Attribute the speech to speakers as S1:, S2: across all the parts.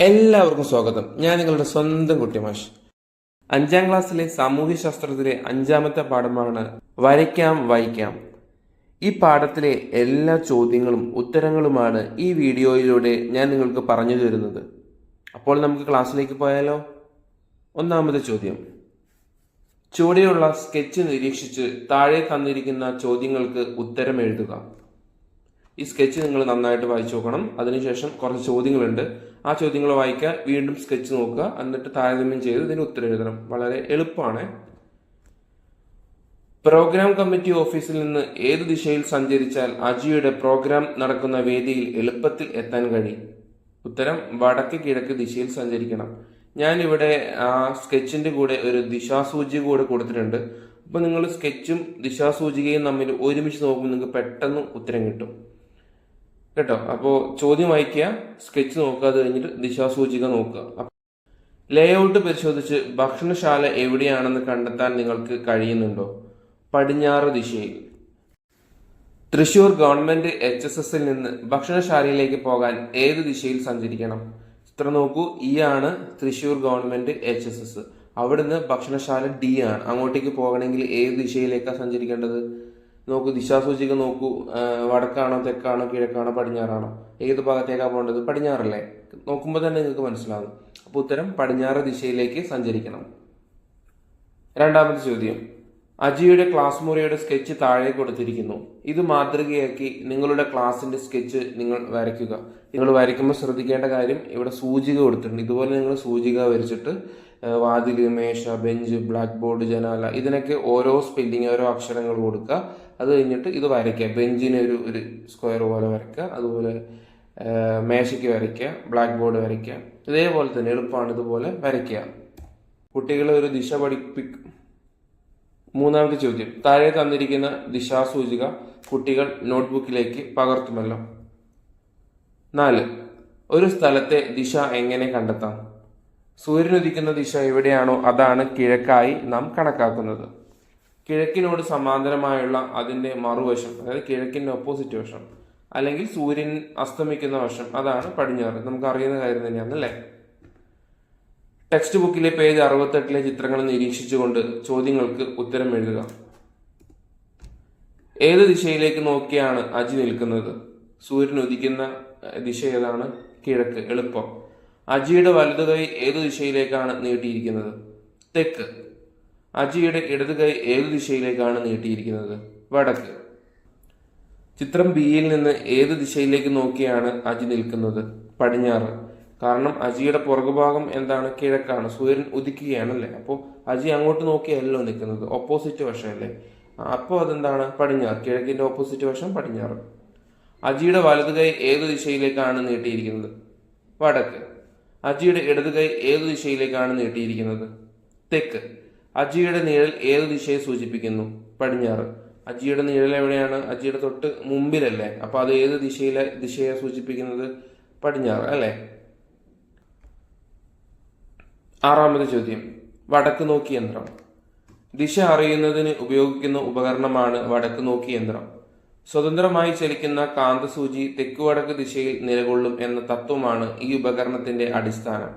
S1: എല്ലാവർക്കും സ്വാഗതം. ഞാൻ നിങ്ങളുടെ സ്വന്തം കുട്ടി മാഷ്. അഞ്ചാം ക്ലാസ്സിലെ സാമൂഹ്യശാസ്ത്രത്തിലെ അഞ്ചാമത്തെ പാഠമാണ് വരയ്ക്കാം വായിക്കാം. ഈ പാഠത്തിലെ എല്ലാ ചോദ്യങ്ങളും ഉത്തരങ്ങളുമാണ് ഈ വീഡിയോയിലൂടെ ഞാൻ നിങ്ങൾക്ക് പറഞ്ഞു തരുന്നത്. അപ്പോൾ നമുക്ക് ക്ലാസ്സിലേക്ക് പോയാലോ? ഒന്നാമത്തെ ചോദ്യം. ചുവടെയുള്ള സ്കെച്ച് നിരീക്ഷിച്ച് താഴെ തന്നിരിക്കുന്ന ചോദ്യങ്ങൾക്ക് ഉത്തരം എഴുതുക. ഈ സ്കെച്ച് നിങ്ങൾ നന്നായിട്ട് വായിച്ചു നോക്കണം. അതിനുശേഷം കുറച്ച് ചോദ്യങ്ങളുണ്ട്. ആ ചോദ്യങ്ങൾ വായിക്കുക വീണ്ടും സ്കെച്ച് നോക്കുക. എന്നിട്ട് താരതമ്യം ചെയ്ത് ഇതിന് ഉത്തരം എഴുതണം. വളരെ എളുപ്പമാണ്. പ്രോഗ്രാം കമ്മിറ്റി ഓഫീസിൽ നിന്ന് ഏത് ദിശയിൽ സഞ്ചരിച്ചാൽ അജിയുടെ പ്രോഗ്രാം നടക്കുന്ന വേദിയിൽ എളുപ്പത്തിൽ എത്താൻ കഴിയും? ഉത്തരം വടക്ക് കിഴക്ക് ദിശയിൽ സഞ്ചരിക്കണം. ഞാനിവിടെ ആ സ്കെച്ചിന്റെ കൂടെ ഒരു ദിശാസൂചി കൂടെ കൊടുത്തിട്ടുണ്ട്. അപ്പൊ നിങ്ങൾ സ്കെച്ചും ദിശാസൂചികയും തമ്മിൽ ഒരുമിച്ച് നോക്കുമ്പോൾ നിങ്ങൾക്ക് പെട്ടെന്ന് ഉത്തരം കിട്ടും. കേട്ടോ. അപ്പോൾ ചോദ്യം വായിക്കുക സ്കെച്ച് നോക്കുക അത് കഴിഞ്ഞിട്ട് ദിശാസൂചിക നോക്കുക. ലേഔട്ട് പരിശോധിച്ച് ഭക്ഷണശാല എവിടെയാണെന്ന് കണ്ടെത്താൻ നിങ്ങൾക്ക് കഴിയുന്നുണ്ടോ? പടിഞ്ഞാറ് ദിശയിൽ. തൃശൂർ ഗവൺമെന്റ് എച്ച് എസ് എസിൽ നിന്ന് ഭക്ഷണശാലയിലേക്ക് പോകാൻ ഏത് ദിശയിൽ സഞ്ചരിക്കണം? ചിത്രം നോക്കൂ. ഈ ആണ് Thrissur government H S S അവിടുന്ന് ഭക്ഷണശാല ഡി ആണ്. അങ്ങോട്ടേക്ക് പോകണമെങ്കിൽ ഏത് ദിശയിലേക്കാണ് സഞ്ചരിക്കേണ്ടത്? നോക്കൂ ദിശാസൂചിക നോക്കൂ വടക്കാണോ തെക്കാണോ കിഴക്കാണോ പടിഞ്ഞാറാണോ ഏത് ഭാഗത്തേക്കാണ് പോകേണ്ടത്? പടിഞ്ഞാറല്ലേ? നോക്കുമ്പോൾ തന്നെ നിങ്ങൾക്ക് മനസ്സിലാകും. അപ്പോൾ ഉത്തരം പടിഞ്ഞാറ് ദിശയിലേക്ക് സഞ്ചരിക്കണം. രണ്ടാമത്തെ ചോദ്യം. അജിയുടെ ക്ലാസ് മുറിയുടെ സ്കെച്ച് താഴെ കൊടുത്തിരിക്കുന്നു. ഇത് മാതൃകയാക്കി നിങ്ങളുടെ ക്ലാസിന്റെ സ്കെച്ച് നിങ്ങൾ വരയ്ക്കുക. നിങ്ങൾ വരയ്ക്കുമ്പോൾ ശ്രദ്ധിക്കേണ്ട കാര്യം ഇവിടെ സൂചിക കൊടുത്തിട്ടുണ്ട്. ഇതുപോലെ നിങ്ങൾ സൂചിക വരച്ചിട്ട് ആ, വാതിൽ മേശ ബെഞ്ച് ബ്ലാക്ക് ബോർഡ് ജനാല ഇതിനൊക്കെ ഓരോ സ്പെല്ലിങ് ഓരോ അക്ഷരങ്ങൾ കൊടുക്കുക. അത് കഴിഞ്ഞിട്ട് ഇത് വരയ്ക്കുക. ബെഞ്ചിന് ഒരു ഒരു സ്ക്വയർ പോലെ വരയ്ക്കുക. അതുപോലെ മേശയ്ക്ക് വരയ്ക്കുക. ബ്ലാക്ക് ബോർഡ് വരയ്ക്കുക. ഇതേപോലെ തന്നെ എളുപ്പമാണ് ഇതുപോലെ വരയ്ക്കുക. കുട്ടികളെ ഒരു ദിശ പഠിപ്പിക്കും മൂന്നാമത്തെ ചോദ്യം. താഴെ തന്നിരിക്കുന്ന ദിശാസൂചിക കുട്ടികൾ നോട്ട്ബുക്കിലേക്ക് പകർത്തുമല്ലോ. നാല്. ഒരു സ്ഥലത്തെ ദിശ എങ്ങനെ കണ്ടെത്താം? സൂര്യൻ ഉദിക്കുന്ന ദിശ എവിടെയാണോ അതാണ് കിഴക്കായി നാം കണക്കാക്കുന്നത്. കിഴക്കിനോട് സമാന്തരമായുള്ള അതിന്റെ മറുവശം അതായത് കിഴക്കിന്റെ ഓപ്പോസിറ്റ് വശം അല്ലെങ്കിൽ സൂര്യൻ അസ്തമിക്കുന്ന വശം അതാണ് പടിഞ്ഞാറ്. നമുക്ക് അറിയുന്ന കാര്യം തന്നെയാണ് അല്ലേ? ടെക്സ്റ്റ് ബുക്കിലെ പേജ് അറുപത്തെട്ടിലെ ചിത്രങ്ങൾ നിരീക്ഷിച്ചുകൊണ്ട് ചോദ്യങ്ങൾക്ക് ഉത്തരം എഴുതുക. ഏത് ദിശയിലേക്ക് നോക്കിയാണ് അജി നിൽക്കുന്നത്? സൂര്യൻ ഉദിക്കുന്ന ദിശ ഏതാണ്? കിഴക്ക്. എളുപ്പം. അജിയുടെ വലതു കൈ ഏത് ദിശയിലേക്കാണ് നീട്ടിയിരിക്കുന്നത്? തെക്ക്. അജിയുടെ ഇടതു കൈ ഏത് ദിശയിലേക്കാണ് നീട്ടിയിരിക്കുന്നത്? വടക്ക്. ചിത്രം ബിയിൽ നിന്ന് ഏത് ദിശയിലേക്ക് നോക്കിയാണ് അജി നിൽക്കുന്നത്? പടിഞ്ഞാറ്. കാരണം അജിയുടെ പുറകുഭാഗം എന്താണ്? കിഴക്കാണ്. സൂര്യൻ ഉദിക്കുകയാണല്ലേ? അപ്പോൾ അജി അങ്ങോട്ട് നോക്കിയല്ലോ നിൽക്കുന്നത്. ഓപ്പോസിറ്റ് വശമല്ലേ അപ്പോൾ അതെന്താണ്? പടിഞ്ഞാറ്. കിഴക്കിന്റെ ഓപ്പോസിറ്റ് വശം പടിഞ്ഞാറ്. അജിയുടെ വലതു കൈ ഏത് ദിശയിലേക്കാണ് നീട്ടിയിരിക്കുന്നത്? വടക്ക്. അജിയുടെ ഇടതുകൈ ഏത് ദിശയിലേക്കാണ് നീട്ടിയിരിക്കുന്നത്? തെക്ക്. അജിയുടെ നിഴൽ ഏത് ദിശയെ സൂചിപ്പിക്കുന്നു? പടിഞ്ഞാറ്. അജിയുടെ നിഴൽ എവിടെയാണ്? അജിയുടെ തൊട്ട് മുമ്പിലല്ലേ? അപ്പൊ അത് ഏത് ദിശയിലെ ദിശയെ സൂചിപ്പിക്കുന്നത്? പടിഞ്ഞാറ് അല്ലേ? ആറാമത് ചോദ്യം. വടക്ക് നോക്കി യന്ത്രം. ദിശ അറിയുന്നതിന് ഉപയോഗിക്കുന്ന ഉപകരണമാണ് വടക്ക് നോക്കി യന്ത്രം. സ്വതന്ത്രമായി ചലിക്കുന്ന കാന്തസൂചി തെക്കുവടക്ക് ദിശയിൽ നിലകൊള്ളും എന്ന തത്വമാണ് ഈ ഉപകരണത്തിന്റെ അടിസ്ഥാനം.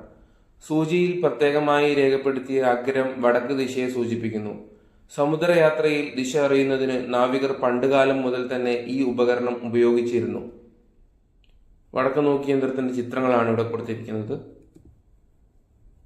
S1: സൂചിയിൽ പ്രത്യേകമായി രേഖപ്പെടുത്തിയ അഗ്രം വടക്ക് ദിശയെ സൂചിപ്പിക്കുന്നു. സമുദ്രയാത്രയിൽ ദിശ അറിയുന്നതിന് നാവികർ പണ്ടുകാലം മുതൽ തന്നെ ഈ ഉപകരണം ഉപയോഗിച്ചിരുന്നു. വടക്ക് നോക്കി യന്ത്രത്തിന്റെ ചിത്രങ്ങളാണ് ഇവിടെ കൊടുത്തിരിക്കുന്നത്.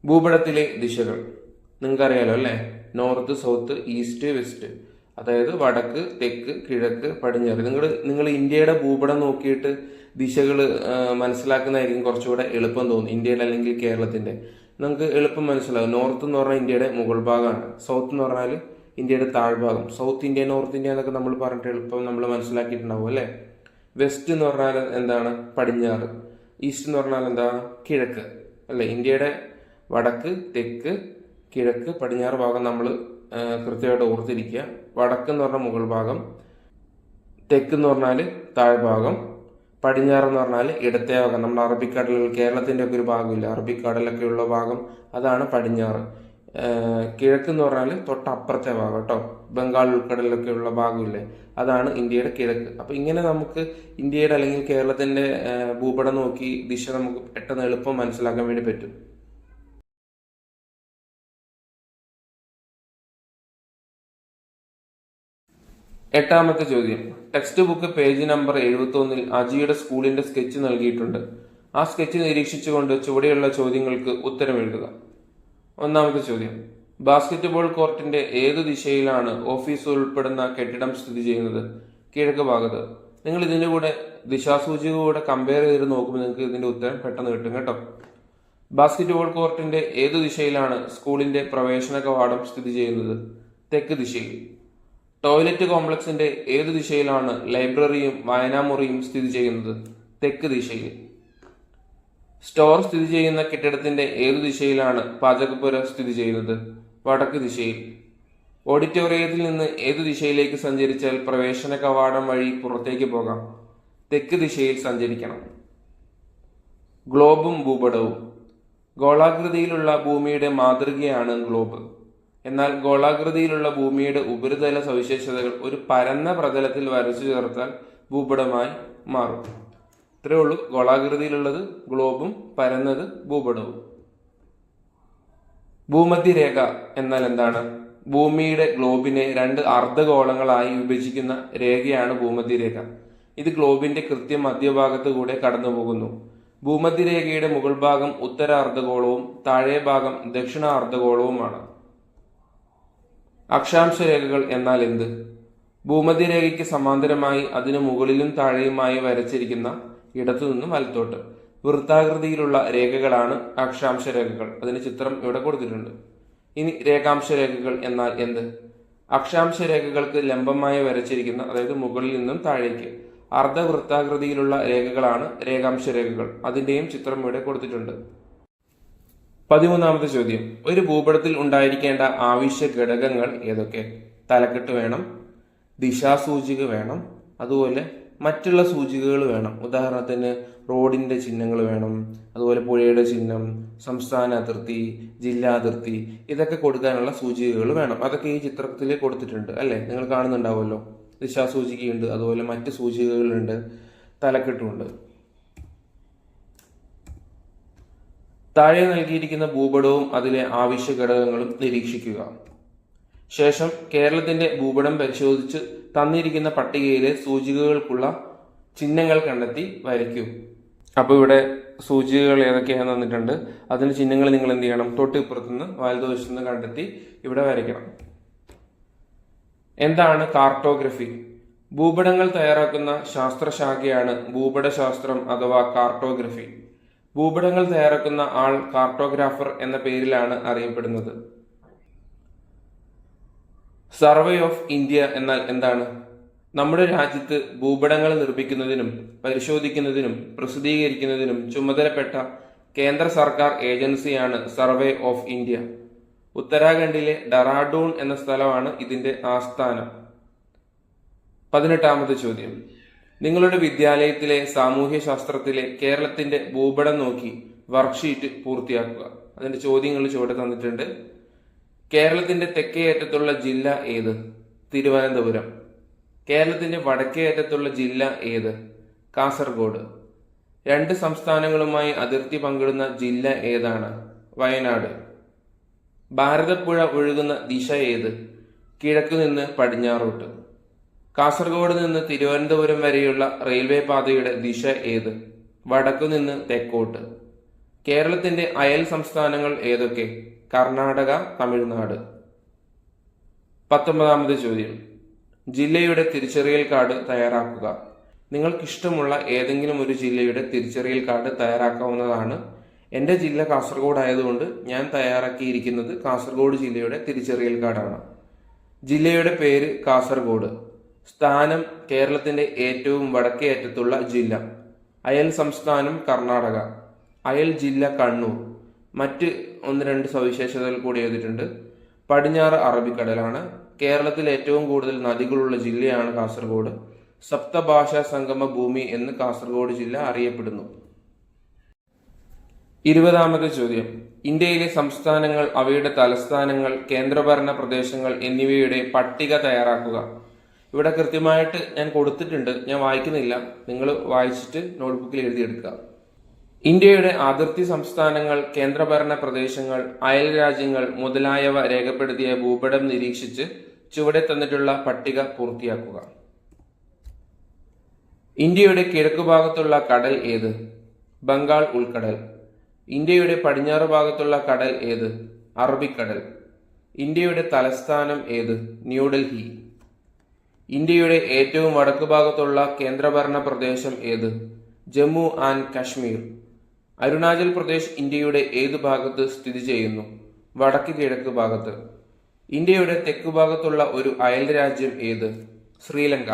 S1: ഭൂപടത്തിലെ ദിശകൾ. നിങ്ങൾക്കറിയാലോ അല്ലേ? North south east west. അതായത് വടക്ക് തെക്ക് കിഴക്ക് പടിഞ്ഞാറ്. നിങ്ങൾ നിങ്ങൾ ഇന്ത്യയുടെ ഭൂപടം നോക്കിയിട്ട് ദിശകൾ മനസ്സിലാക്കുന്നതായിരിക്കും കുറച്ചുകൂടെ എളുപ്പം തോന്നും ഇന്ത്യയുടെ അല്ലെങ്കിൽ കേരളത്തിന്റെ. നമുക്ക് എളുപ്പം മനസ്സിലാവും. നോർത്ത് എന്ന് പറഞ്ഞാൽ ഇന്ത്യയുടെ മുകൾ ഭാഗമാണ്. സൗത്ത് എന്ന് പറഞ്ഞാൽ ഇന്ത്യയുടെ താഴ്ഭാഗം. സൗത്ത് ഇന്ത്യ നോർത്ത് ഇന്ത്യ എന്നൊക്കെ നമ്മൾ പറഞ്ഞിട്ട് എളുപ്പം നമ്മൾ മനസ്സിലാക്കിയിട്ടുണ്ടാവും അല്ലേ? വെസ്റ്റ് എന്ന് പറഞ്ഞാൽ എന്താണ്? പടിഞ്ഞാറ്. ഈസ്റ്റ് എന്ന് പറഞ്ഞാൽ എന്താ? കിഴക്ക്. അല്ലേ? ഇന്ത്യയുടെ വടക്ക് തെക്ക് കിഴക്ക് പടിഞ്ഞാറ് ഭാഗം നമ്മൾ കൃത്യമായിട്ട് ഓർത്തിരിക്കുക. വടക്ക് എന്ന് പറഞ്ഞാൽ മുകൾ ഭാഗം തെക്ക് എന്ന് പറഞ്ഞാൽ താഴ്ഭാഗം പടിഞ്ഞാറ് എന്ന് പറഞ്ഞാൽ ഇടത്തെ ഭാഗം. നമ്മൾ അറബിക്കടലിൽ കേരളത്തിന്റെ ഒക്കെ ഒരു ഭാഗമില്ല? അറബിക്കടലൊക്കെ ഉള്ള ഭാഗം അതാണ് പടിഞ്ഞാറ്. കിഴക്കെന്ന് പറഞ്ഞാൽ തൊട്ടപ്പുറത്തെ ഭാഗം കേട്ടോ. ബംഗാൾ ഉൾക്കടലിലൊക്കെ ഉള്ള ഭാഗമില്ലേ? അതാണ് ഇന്ത്യയുടെ കിഴക്ക്. അപ്പോൾ ഇങ്ങനെ നമുക്ക് ഇന്ത്യയുടെ അല്ലെങ്കിൽ കേരളത്തിന്റെ ഭൂപടം നോക്കി ദിശ നമുക്ക് പെട്ടെന്ന് എളുപ്പം മനസ്സിലാക്കാൻ വേണ്ടി പറ്റും. എട്ടാമത്തെ ചോദ്യം. ടെക്സ്റ്റ് ബുക്ക് പേജ് നമ്പർ എഴുപത്തി ഒന്നിൽ അജിയുടെ സ്കൂളിന്റെ സ്കെച്ച് നൽകിയിട്ടുണ്ട്. ആ സ്കെച്ച് നിരീക്ഷിച്ചുകൊണ്ട് ചുവടെയുള്ള ചോദ്യങ്ങൾക്ക് ഉത്തരം എഴുതുക. ഒന്നാമത്തെ ചോദ്യം. ബാസ്കറ്റ്ബോൾ കോർട്ടിന്റെ ഏത് ദിശയിലാണ് ഓഫീസ് ഉൾപ്പെടുന്ന കെട്ടിടം സ്ഥിതി ചെയ്യുന്നത്? കിഴക്ക് ഭാഗത്ത്. നിങ്ങൾ ഇതിന്റെ കൂടെ ദിശാസൂചിക കൂടെ കമ്പയർ ചെയ്ത് നോക്കുമ്പോൾ നിങ്ങൾക്ക് ഇതിന്റെ ഉത്തരം പെട്ടെന്ന് കിട്ടും കേട്ടോ. ബാസ്കറ്റ്ബോൾ കോർട്ടിന്റെ ഏത് ദിശയിലാണ് സ്കൂളിന്റെ പ്രവേശന കവാടം സ്ഥിതി ചെയ്യുന്നത്? തെക്ക് ദിശയിൽ. ടോയ്ലറ്റ് കോംപ്ലക്സിന്റെ ഏത് ദിശയിലാണ് ലൈബ്രറിയും വായനാമുറിയും സ്ഥിതി ചെയ്യുന്നത്? തെക്ക് ദിശയിൽ. സ്റ്റോർ സ്ഥിതി ചെയ്യുന്ന കെട്ടിടത്തിന്റെ ഏത് ദിശയിലാണ് പാചകപ്പുര സ്ഥിതി ചെയ്യുന്നത്? വടക്ക് ദിശയിൽ. ഓഡിറ്റോറിയത്തിൽ നിന്ന് ഏത് ദിശയിലേക്ക് സഞ്ചരിച്ചാൽ പ്രവേശന കവാടം വഴി പുറത്തേക്ക് പോകാം? തെക്ക് ദിശയിൽ സഞ്ചരിക്കണം. ഗ്ലോബും ഭൂപടവും. ഗോളാകൃതിയിലുള്ള ഭൂമിയുടെ മാതൃകയാണ് ഗ്ലോബ്. എന്നാൽ ഗോളാകൃതിയിലുള്ള ഭൂമിയുടെ ഉപരിതല സവിശേഷതകൾ ഒരു പരന്ന പ്രതലത്തിൽ വരച്ചു ചേർത്താൽ ഭൂപടമായി മാറും. ഇത്രയേ ഉള്ളൂ. ഗോളാകൃതിയിലുള്ളത് ഗ്ലോബും പരന്നത് ഭൂപടവും. ഭൂമധ്യരേഖ എന്നാൽ എന്താണ്? ഭൂമിയുടെ ഗ്ലോബിനെ രണ്ട് അർദ്ധഗോളങ്ങളായി വിഭജിക്കുന്ന രേഖയാണ് ഭൂമധ്യരേഖ. ഇത് ഗ്ലോബിന്റെ കൃത്യം മധ്യഭാഗത്ത് കൂടെ കടന്നു പോകുന്നു ഭൂമധ്യരേഖയുടെ മുകൾ ഭാഗം ഉത്തര അർദ്ധഗോളവും താഴെ ഭാഗം ദക്ഷിണ അർദ്ധഗോളവുമാണ്. അക്ഷാംശ രേഖകൾ എന്നാൽ എന്ത്? ഭൂമധ്യരേഖയ്ക്ക് സമാന്തരമായി അതിനു മുകളിലും താഴെയുമായി വരച്ചിരിക്കുന്ന ഇടത്തുനിന്നും വലത്തോട്ട്. വൃത്താകൃതിയിലുള്ള രേഖകളാണ് അക്ഷാംശ രേഖകൾ അതിന് ചിത്രം ഇവിടെ കൊടുത്തിട്ടുണ്ട്. ഇനി രേഖാംശ രേഖകൾ എന്നാൽ എന്ത്? അക്ഷാംശ രേഖകൾക്ക് ലംബമായി വരച്ചിരിക്കുന്ന അതായത് മുകളിൽ നിന്നും താഴേക്ക് അർദ്ധവൃത്താകൃതിയിലുള്ള രേഖകളാണ് രേഖാംശ രേഖകൾ അതിന്റെയും ചിത്രം ഇവിടെ കൊടുത്തിട്ടുണ്ട്. പതിമൂന്നാമത്തെ ചോദ്യം. ഒരു ഭൂപടത്തിൽ ഉണ്ടായിരിക്കേണ്ട ആവശ്യ ഘടകങ്ങൾ ഏതൊക്കെ? തലക്കെട്ട് വേണം ദിശാസൂചിക വേണം അതുപോലെ മറ്റുള്ള സൂചികകൾ വേണം. ഉദാഹരണത്തിന് റോഡിന്റെ ചിഹ്നങ്ങൾ വേണം അതുപോലെ പുഴയുടെ ചിഹ്നം സംസ്ഥാന അതിർത്തി ജില്ലാ അതിർത്തി ഇതൊക്കെ കൊടുക്കാനുള്ള സൂചികകൾ വേണം. അതൊക്കെ ഈ ചിത്രത്തിൽ കൊടുത്തിട്ടുണ്ട് അല്ലേ? നിങ്ങൾ കാണുന്നുണ്ടാവുമല്ലോ. ദിശാസൂചികയുണ്ട് അതുപോലെ മറ്റ് സൂചികകളുണ്ട് തലക്കെട്ടുമുണ്ട്. താഴെ നൽകിയിരിക്കുന്ന ഭൂപടവും അതിലെ ആവശ്യ ഘടകങ്ങളും നിരീക്ഷിക്കുക. ശേഷം കേരളത്തിന്റെ ഭൂപടം പരിശോധിച്ച് തന്നിരിക്കുന്ന പട്ടികയിലെ സൂചികകൾക്കുള്ള ചിഹ്നങ്ങൾ കണ്ടെത്തി വരയ്ക്കൂ. അപ്പോൾ ഇവിടെ സൂചികകൾ ഏതൊക്കെയാണെന്ന് തന്നിട്ടുണ്ട്. അതിന് ചിഹ്നങ്ങൾ നിങ്ങൾ എന്ത് ചെയ്യണം? തൊട്ട് ഇപ്പുറത്തുനിന്ന് വലതുവശത്ത് നിന്ന് കണ്ടെത്തി ഇവിടെ വരയ്ക്കണം. എന്താണ് കാർട്ടോഗ്രഫി? ഭൂപടങ്ങൾ തയ്യാറാക്കുന്ന ശാസ്ത്രശാഖയാണ് ഭൂപടശാസ്ത്രം അഥവാ കാർട്ടോഗ്രഫി. ഭൂപടങ്ങൾ തയ്യാറാക്കുന്ന ആൾ കാർട്ടോഗ്രാഫർ എന്ന പേരിലാണ് അറിയപ്പെടുന്നത്. സർവേ ഓഫ് ഇന്ത്യ എന്നാൽ എന്താണ്? നമ്മുടെ രാജ്യത്ത് ഭൂപടങ്ങൾ നിർമ്മിക്കുന്നതിനും പരിശോധിക്കുന്നതിനും പ്രസിദ്ധീകരിക്കുന്നതിനും ചുമതലപ്പെട്ട കേന്ദ്ര സർക്കാർ ഏജൻസിയാണ് സർവേ ഓഫ് ഇന്ത്യ. ഉത്തരാഖണ്ഡിലെ ഡറാഡൂൺ എന്ന സ്ഥലമാണ് ഇതിന്റെ ആസ്ഥാനം. പതിനെട്ടാമത്തെ ചോദ്യം. നിങ്ങളുടെ വിദ്യാലയത്തിലെ സാമൂഹ്യ ശാസ്ത്രത്തിലെ കേരളത്തിന്റെ ഭൂപടം നോക്കി വർക്ക്ഷീറ്റ് പൂർത്തിയാക്കുക. അതിന്റെ ചോദ്യങ്ങൾ ചുവടെ തന്നിട്ടുണ്ട്. കേരളത്തിന്റെ തെക്കേയറ്റത്തുള്ള ജില്ല ഏത്? തിരുവനന്തപുരം. കേരളത്തിന്റെ വടക്കേയറ്റത്തുള്ള ജില്ല ഏത്? കാസർഗോഡ്. രണ്ട് സംസ്ഥാനങ്ങളുമായി അതിർത്തി പങ്കിടുന്ന ജില്ല ഏതാണ്? വയനാട്. ഭാരതപ്പുഴ ഒഴുകുന്ന ദിശ ഏത്? കിഴക്ക് നിന്ന് പടിഞ്ഞാറോട്ട്. കാസർഗോഡ് നിന്ന് തിരുവനന്തപുരം വരെയുള്ള റെയിൽവേ പാതയുടെ ദിശ ഏത്? വടക്കു നിന്ന് തെക്കോട്ട്. കേരളത്തിന്റെ അയൽ സംസ്ഥാനങ്ങൾ ഏതൊക്കെ? കർണാടക തമിഴ്നാട്. പത്തൊമ്പതാമത് ചോദ്യം. ജില്ലയുടെ തിരിച്ചറിയൽ കാർഡ് തയ്യാറാക്കുക. നിങ്ങൾക്കിഷ്ടമുള്ള ഏതെങ്കിലും ഒരു ജില്ലയുടെ തിരിച്ചറിയൽ കാർഡ് തയ്യാറാക്കാവുന്നതാണ്. എന്റെ ജില്ല കാസർഗോഡ് ആയതുകൊണ്ട് ഞാൻ തയ്യാറാക്കിയിരിക്കുന്നത് കാസർഗോഡ് ജില്ലയുടെ തിരിച്ചറിയൽ കാർഡാണ്. ജില്ലയുടെ പേര് കാസർഗോഡ്. സ്ഥാനം കേരളത്തിന്റെ ഏറ്റവും വടക്കേ അറ്റത്തുള്ള ജില്ല. അയൽ സംസ്ഥാനം കർണാടക. അയൽ ജില്ല കണ്ണൂർ. മറ്റ് ഒന്ന് രണ്ട് സവിശേഷതകൾ കൂടി എഴുതിയിട്ടുണ്ട്. പടിഞ്ഞാറ് അറബിക്കടലാണ്. കേരളത്തിൽ ഏറ്റവും കൂടുതൽ നദികളുള്ള ജില്ലയാണ് കാസർഗോഡ്. സപ്തഭാഷാ സംഗമ ഭൂമി എന്ന് കാസർഗോഡ് ജില്ല അറിയപ്പെടുന്നു. ഇരുപതാമത്തെ ചോദ്യം. ഇന്ത്യയിലെ സംസ്ഥാനങ്ങൾ അവയുടെ തലസ്ഥാനങ്ങൾ കേന്ദ്രഭരണ പ്രദേശങ്ങൾ എന്നിവയുടെ പട്ടിക തയ്യാറാക്കുക. ഇവിടെ കൃത്യമായിട്ട് ഞാൻ കൊടുത്തിട്ടുണ്ട്. ഞാൻ വായിക്കുന്നില്ല. നിങ്ങൾ വായിച്ചിട്ട് നോട്ട്ബുക്കിൽ എഴുതിയെടുക്കുക. ഇന്ത്യയുടെ അതിർത്തി സംസ്ഥാനങ്ങൾ കേന്ദ്രഭരണ പ്രദേശങ്ങൾ അയൽ രാജ്യങ്ങൾ മുതലായവ രേഖപ്പെടുത്തിയ ഭൂപടം നിരീക്ഷിച്ച് ചുവടെ തന്നിട്ടുള്ള പട്ടിക പൂർത്തിയാക്കുക. ഇന്ത്യയുടെ കിഴക്ക് ഭാഗത്തുള്ള കടൽ ഏത്? ബംഗാൾ ഉൾക്കടൽ. ഇന്ത്യയുടെ പടിഞ്ഞാറ് ഭാഗത്തുള്ള കടൽ ഏത്? അറബിക്കടൽ. ഇന്ത്യയുടെ തലസ്ഥാനം ഏത്? ന്യൂഡൽഹി. ഇന്ത്യയുടെ ഏറ്റവും വടക്ക് ഭാഗത്തുള്ള കേന്ദ്രഭരണ പ്രദേശം ഏത്? ജമ്മു ആൻഡ് കാശ്മീർ. അരുണാചൽ പ്രദേശ് ഇന്ത്യയുടെ ഏത് ഭാഗത്ത് സ്ഥിതി ചെയ്യുന്നു? വടക്ക് കിഴക്ക് ഭാഗത്ത്. ഇന്ത്യയുടെ തെക്ക് ഭാഗത്തുള്ള ഒരു അയൽ രാജ്യം ഏത്? ശ്രീലങ്ക.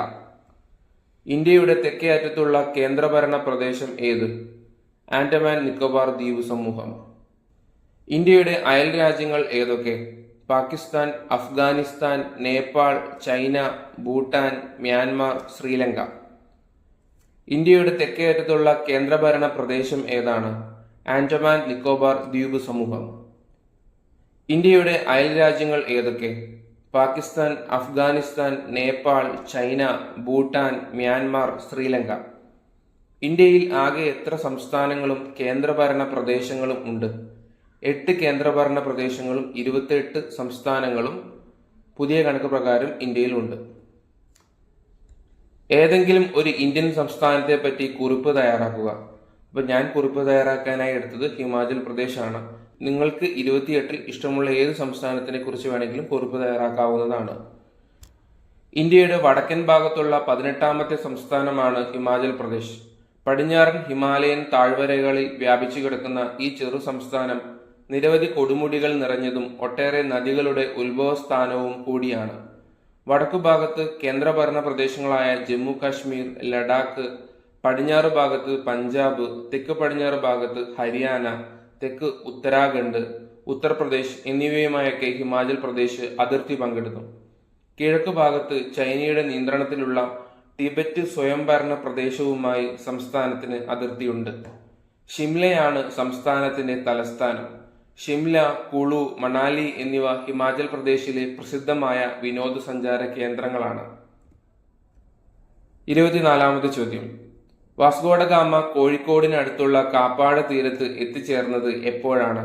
S1: ഇന്ത്യയുടെ തെക്കേ അറ്റത്തുള്ള കേന്ദ്രഭരണ പ്രദേശം ഏത്? ആൻഡമാൻ നിക്കോബാർ ദ്വീപ് സമൂഹം. ഇന്ത്യയുടെ അയൽ രാജ്യങ്ങൾ ഏതൊക്കെ? Pakistan Afghanistan Nepal China Bhutan Myanmar Sri Lanka. ഇന്ത്യയുടെ തെക്കേ അറ്റത്തുള്ള കേന്ദ്രഭരണ പ്രദേശം ഏതാണ്? ആൻഡമാൻ നിക്കോബാർ ദ്വീപ് സമൂഹം. ഇന്ത്യയുടെ അയൽ രാജ്യങ്ങൾ ഏതൊക്കെ? Pakistan Afghanistan Nepal China Bhutan Myanmar Sri Lanka. ഇന്ത്യയിൽ ആകെ എത്ര സംസ്ഥാനങ്ങളും കേന്ദ്രഭരണ പ്രദേശങ്ങളും ഉണ്ട്? എട്ട് കേന്ദ്രഭരണ പ്രദേശങ്ങളും ഇരുപത്തെട്ട് സംസ്ഥാനങ്ങളും പുതിയ കണക്ക് പ്രകാരം ഇന്ത്യയിലുണ്ട്. ഏതെങ്കിലും ഒരു ഇന്ത്യൻ സംസ്ഥാനത്തെ പറ്റി കുറിപ്പ് തയ്യാറാക്കുക. അപ്പൊ ഞാൻ കുറിപ്പ് തയ്യാറാക്കാനായി എടുത്തത് ഹിമാചൽ പ്രദേശാണ്. നിങ്ങൾക്ക് ഇരുപത്തിയെട്ടിൽ ഇഷ്ടമുള്ള ഏത് സംസ്ഥാനത്തിനെ കുറിച്ച് വേണമെങ്കിലും കുറിപ്പ് തയ്യാറാക്കാവുന്നതാണ്. ഇന്ത്യയുടെ വടക്കൻ ഭാഗത്തുള്ള പതിനെട്ടാമത്തെ സംസ്ഥാനമാണ് ഹിമാചൽ പ്രദേശ്. പടിഞ്ഞാറൻ ഹിമാലയൻ താഴ്വരകളിൽ വ്യാപിച്ചു കിടക്കുന്ന ഈ ചെറു സംസ്ഥാനം നിരവധി കൊടുമുടികൾ നിറഞ്ഞതും ഒട്ടേറെ നദികളുടെ ഉത്ഭവസ്ഥാനവും കൂടിയാണ്. വടക്കു ഭാഗത്ത് കേന്ദ്രഭരണ പ്രദേശങ്ങളായ ജമ്മു കാശ്മീർ ലഡാക്ക് പടിഞ്ഞാറ് ഭാഗത്ത് പഞ്ചാബ് തെക്ക് പടിഞ്ഞാറ് ഭാഗത്ത് ഹരിയാന തെക്ക് ഉത്തരാഖണ്ഡ് ഉത്തർപ്രദേശ് എന്നിവയുമായൊക്കെ ഹിമാചൽ പ്രദേശ് അതിർത്തി പങ്കിടുന്നു. കിഴക്ക് ഭാഗത്ത് ചൈനയുടെ നിയന്ത്രണത്തിലുള്ള ടിബറ്റ് സ്വയംഭരണ പ്രദേശവുമായി സംസ്ഥാനത്തിന് അതിർത്തിയുണ്ട്. ഷിംലയാണ് സംസ്ഥാനത്തിന്റെ തലസ്ഥാനം. ഷിംല കുളു മണാലി എന്നിവ ഹിമാചൽ പ്രദേശിലെ പ്രസിദ്ധമായ വിനോദസഞ്ചാര കേന്ദ്രങ്ങളാണ്. ഇരുപത്തിനാലാമത് ചോദ്യം. വാസ്കോഡഗാമ കോഴിക്കോടിനടുത്തുള്ള കാപ്പാട് തീരത്ത് എത്തിച്ചേർന്നത് എപ്പോഴാണ്?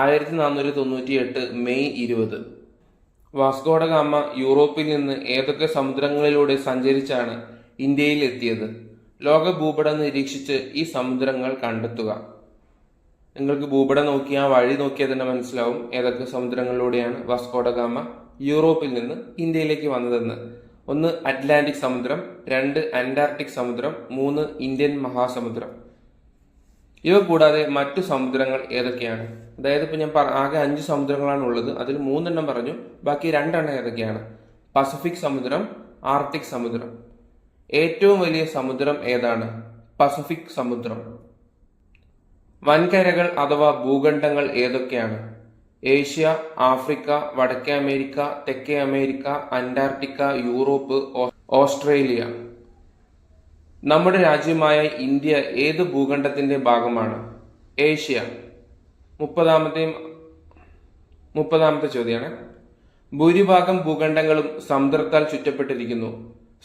S1: ആയിരത്തി നാനൂറ്റി തൊണ്ണൂറ്റി എട്ട് മെയ് ഇരുപത്. വാസ്കോഡഗാമ യൂറോപ്പിൽ നിന്ന് ഏതൊക്കെ സമുദ്രങ്ങളിലൂടെ സഞ്ചരിച്ചാണ് ഇന്ത്യയിൽ എത്തിയത് ലോക ഭൂപടം നിരീക്ഷിച്ച് ഈ സമുദ്രങ്ങൾ കണ്ടെത്തുക. നിങ്ങൾക്ക് ഭൂപടം നോക്കി ആ വഴി നോക്കിയാൽ തന്നെ മനസ്സിലാവും. ഏതൊക്കെ സമുദ്രങ്ങളിലൂടെയാണ് വാസ്കോഡഗാമ യൂറോപ്പിൽ നിന്ന് ഇന്ത്യയിലേക്ക് വന്നതെന്ന്. ഒന്ന് അറ്റ്ലാന്റിക് സമുദ്രം. രണ്ട് അന്റാർട്ടിക് സമുദ്രം. മൂന്ന് ഇന്ത്യൻ മഹാസമുദ്രം. ഇവ കൂടാതെ മറ്റു സമുദ്രങ്ങൾ ഏതൊക്കെയാണ്? അതായത് ഇപ്പൊ ഞാൻ ആകെ അഞ്ച് സമുദ്രങ്ങളാണ് ഉള്ളത്. അതിൽ മൂന്നെണ്ണം പറഞ്ഞു ബാക്കി രണ്ടെണ്ണം ഏതൊക്കെയാണ്? പസഫിക് സമുദ്രം ആർട്ടിക് സമുദ്രം. ഏറ്റവും വലിയ സമുദ്രം ഏതാണ്? പസഫിക് സമുദ്രം. വൻകരകൾ അഥവാ ഭൂഖണ്ഡങ്ങൾ ഏതൊക്കെയാണ്? ഏഷ്യ ആഫ്രിക്ക വടക്കേ അമേരിക്ക തെക്കേ അമേരിക്ക അന്റാർട്ടിക്ക യൂറോപ്പ് ഓസ്ട്രേലിയ. നമ്മുടെ രാജ്യമായ ഇന്ത്യ ഏത് ഭൂഖണ്ഡത്തിന്റെ ഭാഗമാണ്? ഏഷ്യ. മുപ്പതാമത്തെയും മുപ്പതാമത്തെ ചോദ്യമാണ് ഭൂരിഭാഗം ഭൂഖണ്ഡങ്ങളും സമുദ്രത്താൽ ചുറ്റപ്പെട്ടിരിക്കുന്നു.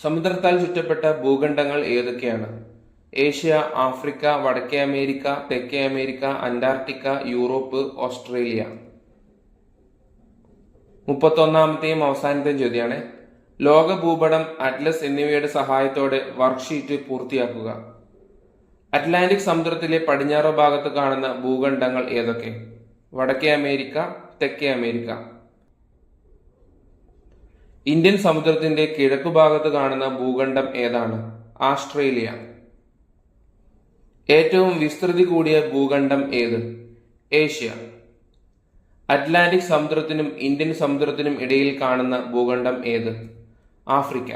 S1: സമുദ്രത്താൽ ചുറ്റപ്പെട്ട ഭൂഖണ്ഡങ്ങൾ ഏതൊക്കെയാണ്? ഏഷ്യ ആഫ്രിക്ക വടക്കേ അമേരിക്ക തെക്കേ അമേരിക്ക അന്റാർട്ടിക്ക യൂറോപ്പ് ഓസ്ട്രേലിയ. മുപ്പത്തൊന്നാമത്തെയും അവസാനത്തെയും ചോദ്യമാണ് ലോക ഭൂപടം അറ്റ്ലസ് എന്നിവയുടെ സഹായത്തോടെ വർക്ക്ഷീറ്റ് പൂർത്തിയാക്കുക. അറ്റ്ലാന്റിക് സമുദ്രത്തിലെ പടിഞ്ഞാറ് ഭാഗത്ത് കാണുന്ന ഭൂഖണ്ഡങ്ങൾ ഏതൊക്കെ? വടക്കേ അമേരിക്ക തെക്കേ അമേരിക്ക. ഇന്ത്യൻ സമുദ്രത്തിന്റെ കിഴക്കു ഭാഗത്ത് കാണുന്ന ഭൂഖണ്ഡം ഏതാണ്? ആസ്ട്രേലിയ. ഏറ്റവും വിസ്തൃതി കൂടിയ ഭൂഖണ്ഡം ഏത്? ഏഷ്യ. അറ്റ്ലാന്റിക് സമുദ്രത്തിനും ഇന്ത്യൻ സമുദ്രത്തിനും ഇടയിൽ കാണുന്ന ഭൂഖണ്ഡം ഏത്? ആഫ്രിക്ക.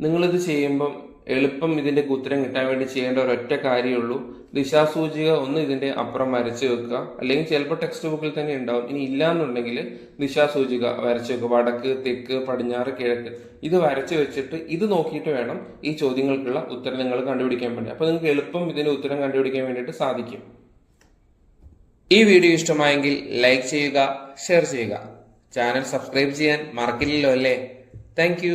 S1: നിങ്ങളിത് ചെയ്യുമ്പം എളുപ്പം ഇതിന്റെ ഉത്തരം കിട്ടാൻ വേണ്ടി ചെയ്യേണ്ട ഒരൊറ്റ കാര്യമുള്ളൂ ദിശാസൂചിക ഒന്ന് ഇതിന്റെ അപ്പുറം വരച്ചു വെക്കുക. അല്ലെങ്കിൽ ചിലപ്പോൾ ടെക്സ്റ്റ് ബുക്കിൽ തന്നെ ഉണ്ടാവും. ഇനി ഇല്ലാന്നുണ്ടെങ്കിൽ ദിശാസൂചിക വരച്ചു വെക്കുക. വടക്ക് തെക്ക് പടിഞ്ഞാറ് കിഴക്ക്. ഇത് വരച്ചു വെച്ചിട്ട് ഇത് നോക്കിയിട്ട് വേണം ഈ ചോദ്യങ്ങൾക്കുള്ള ഉത്തരം നിങ്ങൾ കണ്ടുപിടിക്കാൻ വേണ്ടി. അപ്പൊ നിങ്ങൾക്ക് എളുപ്പം ഇതിന്റെ ഉത്തരം കണ്ടുപിടിക്കാൻ വേണ്ടിയിട്ട് സാധിക്കും. ഈ വീഡിയോ ഇഷ്ടമായെങ്കിൽ ലൈക്ക് ചെയ്യുക ഷെയർ ചെയ്യുക. ചാനൽ സബ്സ്ക്രൈബ് ചെയ്യാൻ മറക്കില്ലല്ലോ അല്ലേ? താങ്ക്